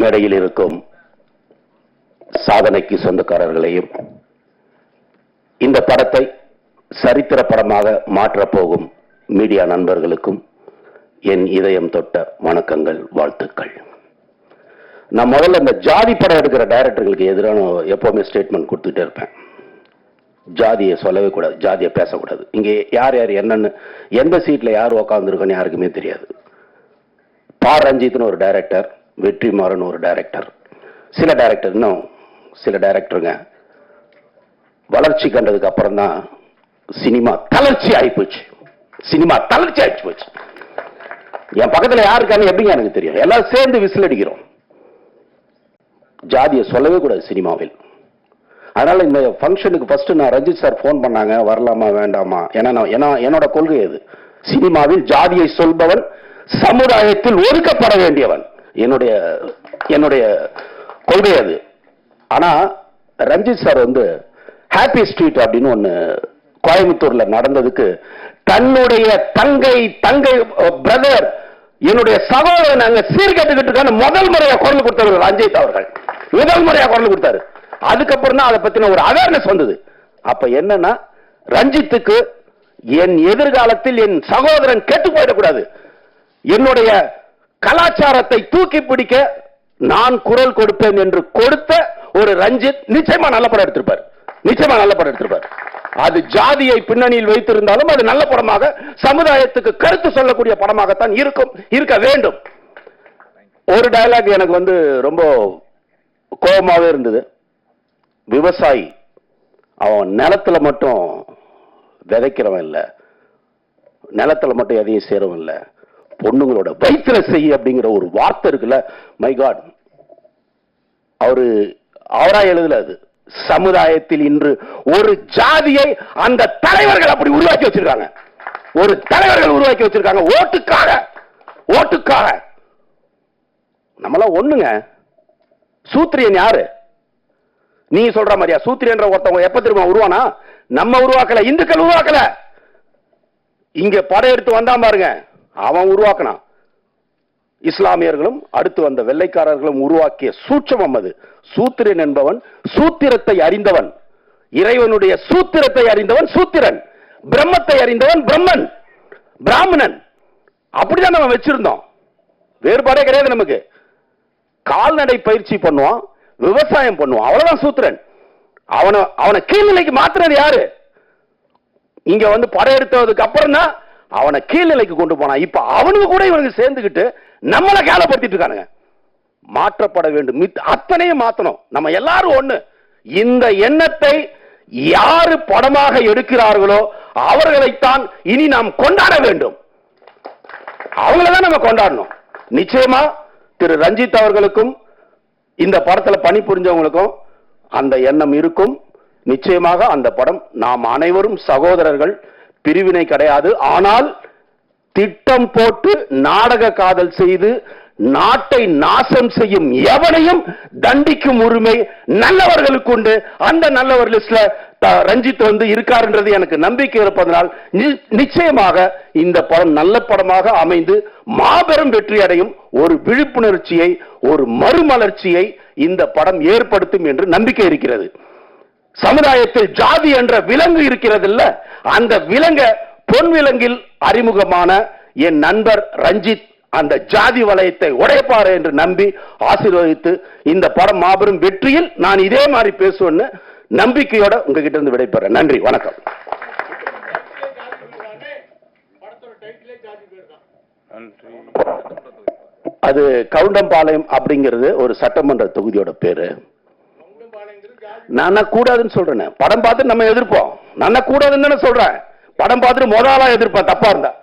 மேடையில் இருக்கும் சாதனைக்கு சொந்தக்காரர்களையும் இந்த படத்தை சரித்திர படமாக மாற்றப் போகும் மீடியா நண்பர்களுக்கும் என் இதயம் தொட்ட வணக்கங்கள் வாழ்த்துக்கள். நான் முதல்ல இந்த ஜாதி படம் எடுக்கிற டைரக்டர்களுக்கு எதிரான எப்பவுமே ஸ்டேட்மெண்ட் கொடுத்துட்டே இருப்பேன். ஜாதியை சொல்லவே கூடாது ஜாதியை பேசக்கூடாது. இங்கே யார் யார் என்னென்னு எந்த சீட்டில் யார் உக்காந்துருக்கோன்னு யாருக்குமே தெரியாது. பா. ரஞ்சித்னு ஒரு டைரக்டர் வெற்றிமாறன் ஒரு டைரக்டர் சில டைரக்டர் இன்னும் சில டைரக்டருங்க வளர்ச்சி கண்டதுக்கு அப்புறம் தான் சினிமா தளர்ச்சி ஆகி போச்சு. சினிமா தளர்ச்சி ஆகிச்சு போச்சு. என் பக்கத்தில் யாருக்கான்னு எப்படிங்க எனக்கு தெரியும்? எல்லாம் சேர்ந்து விசில் அடிக்கிறோம். ஜாதியை சொல்லவே கூடாது சினிமாவில். அதனால இந்த ஃபங்க்ஷனுக்கு ஃபர்ஸ்ட் நான் ரஞ்சித் சார் ஃபோன் பண்ணாங்க. வரலாமா வேண்டாமா? ஏன்னா நான் ஏன்னா என்னோட கொள்கை அது. சினிமாவில் ஜாதியை சொல்பவன் சமுதாயத்தில் ஒதுக்கப்பட வேண்டியவன். என்னுடைய என்னுடைய கொள்கை அது. ஆனால் ரஞ்சித் சார் வந்து ஹாப்பி ஸ்ட்ரீட் அப்படின்னு ஒன்று கோயம்புத்தூர்ல நடந்ததுக்கு தன்னுடைய தங்கை தங்கை பிரதர் என்னுடைய சகோதரன் அங்க சீர்கட்டுக்கிட்டு முதல் முறையா குரல் கொடுத்தவர் ரஞ்சித் அவர்கள். முதல் முறையா குரல் கொடுத்தாரு. அதுக்கப்புறம் தான் அதை பத்தின ஒரு அவேர்னஸ் வந்தது. அப்ப என்னன்னா ரஞ்சித்துக்கு என் எதிர்காலத்தில் என் சகோதரன் கெட்டு போயிடக்கூடாது. என்னுடைய கலாச்சாரத்தை தூக்கி பிடிக்க நான் குரல் கொடுப்பேன் என்று கொடுத்த ஒரு ரஞ்சித் நிச்சயமா நல்ல படம் எடுத்திருப்பார். நிச்சயமா நல்ல படம் எடுத்திருப்பார். அது ஜாதியை பின்னணியில் வைத்திருந்தாலும் அது நல்ல படமாக சமுதாயத்துக்கு கருத்து சொல்லக்கூடிய படமாகத்தான் இருக்கும் இருக்க வேண்டும். ஒரு டயலாக் எனக்கு வந்து ரொம்ப கோபமாகவே இருந்தது. விவசாயி அவன் நிலத்தில் மட்டும் விதைக்கிறவன் இல்லை. நிலத்தில் மட்டும் எதையும் சேரவன் இல்லை. பொண்ணுங்களோட வயிற்றுல செய்ய அப்படிங்கிற ஒரு வார்த்தை இருக்குல்ல? மை காட் அவரு அவரா எழுதல அது. சமுதாயத்தில் இன்று ஒரு ஜாதியை அந்த தலைவர்கள் அப்படி உருவாக்கி வச்சிருக்காங்க. ஒரு தலைவர்கள் உருவாக்கி வச்சிருக்காங்க. ஓட்டுக்காக. ஓட்டுக்காக. நம்மளாம் ஒண்ணுங்க. சூத்திரியன் யாரு? நீ சொல்ற மாதிரியா? சூத்திரியன்ற ஒருத்தவங்க எப்ப திரும்ப உருவானா? நம்ம உருவாக்கல. இந்துக்கள் உருவாக்கல. இங்க படையெடுத்து வந்தா பாருங்க. அவன் உருவாக்கினான். இஸ்லாமியர்களும் அடுத்து வந்த வெள்ளைக்காரர்களும் உருவாக்கிய சூட்சமம் அது. சூத்திரன் என்பவன் சூத்திரத்தை அறிந்தவன். இறைவனுடைய சூத்திரத்தை அறிந்தவன் சூத்திரன். பிரம்மத்தை அறிந்தவன் பிரம்மன். பிராமணன். அப்படிதான் நம்ம வச்சிருந்தோம். வேறுபாடே கிடையாது நமக்கு. கால்நடை பயிற்சி பண்ணுவான் விவசாயம் பண்ணுவான். அவ்வளவுதான் சூத்திரன். அவனை அவனை கீழ்நிலைக்கு மாத்துறது யாரு? இங்க வந்து படையெடுத்ததுக்கு அப்புறம் தான் அவனை கீழ்நிலைக்கு கொண்டு போனான் இப்ப அவனுக்கு கூட இவனுக்கு சேர்ந்துக்கிட்டு நம்மளை கேலப்படுத்திட்டு இருக்கானுங்க. மாற்றப்பட வேண்டும். மித்- அத்தனையும் மாற்றணும் நம்ம எல்லாரும் ஒண்ணு. இந்த எண்ணத்தை யாரு படமாக எடுக்கிறார்களோ அவர்களைத்தான் இனி நாம் கொண்டாட வேண்டும். அவங்கள தான் நம்ம கொண்டாடணும். நிச்சயமா திரு ரஞ்சித் அவர்களுக்கும் இந்த படத்துல பணிபுரிஞ்சவங்களுக்கும் அந்த எண்ணம் இருக்கும். நிச்சயமாக அந்த படம் நாம் அனைவரும் சகோதரர்கள் பிரிவினை கிடையாது. ஆனால் திட்டம் போட்டு நாடக காதல் செய்து நாட்டை நாசம் செய்யும் எவனையும் தண்டிக்கும் உரிமை நல்லவர்களுக்கு உண்டு. அந்த நல்லவர் லிஸ்ட்ல த- ரஞ்சித் வந்து இருக்காருன்றது எனக்கு நம்பிக்கை இருப்பதனால் நி- நிச்சயமாக இந்த படம் நல்ல படமாக அமைந்து மாபெரும் வெற்றி அடையும். ஒரு விழிப்புணர்ச்சியை ஒரு மறுமலர்ச்சியை இந்த படம் ஏற்படுத்தும் என்று நம்பிக்கை இருக்கிறது. சமுதாயத்தில் ஜாதி என்ற விலங்கு இருக்கிறதில்ல. அந்த விலங்க பொன் விலங்கில் அறிமுகமான என் நண்பர் ரஞ்சித் அந்த ஜாதி வலயத்தை உடைப்பாரு என்று நம்பி ஆசீர்வதித்து இந்த படம் மாபெரும் வெற்றியில் நான் இதே மாதிரி பேசுவேன்னு நம்பிக்கையோட உங்ககிட்ட இருந்து விடைபெறேன். நன்றி வணக்கம். அது கவுண்டம்பாளையம் அப்படிங்கிறது ஒரு சட்டமன்ற தொகுதியோட பேரு. நான் கூடாதுன்னு சொல்றேன். படம் பார்த்து நம்ம எதிர்ப்போம். நான் கூடாதுன்னு தானே சொல்றேன். படம் பார்த்துட்டு முதலாளா எதிர்ப்பேன். தப்பா இருந்தா.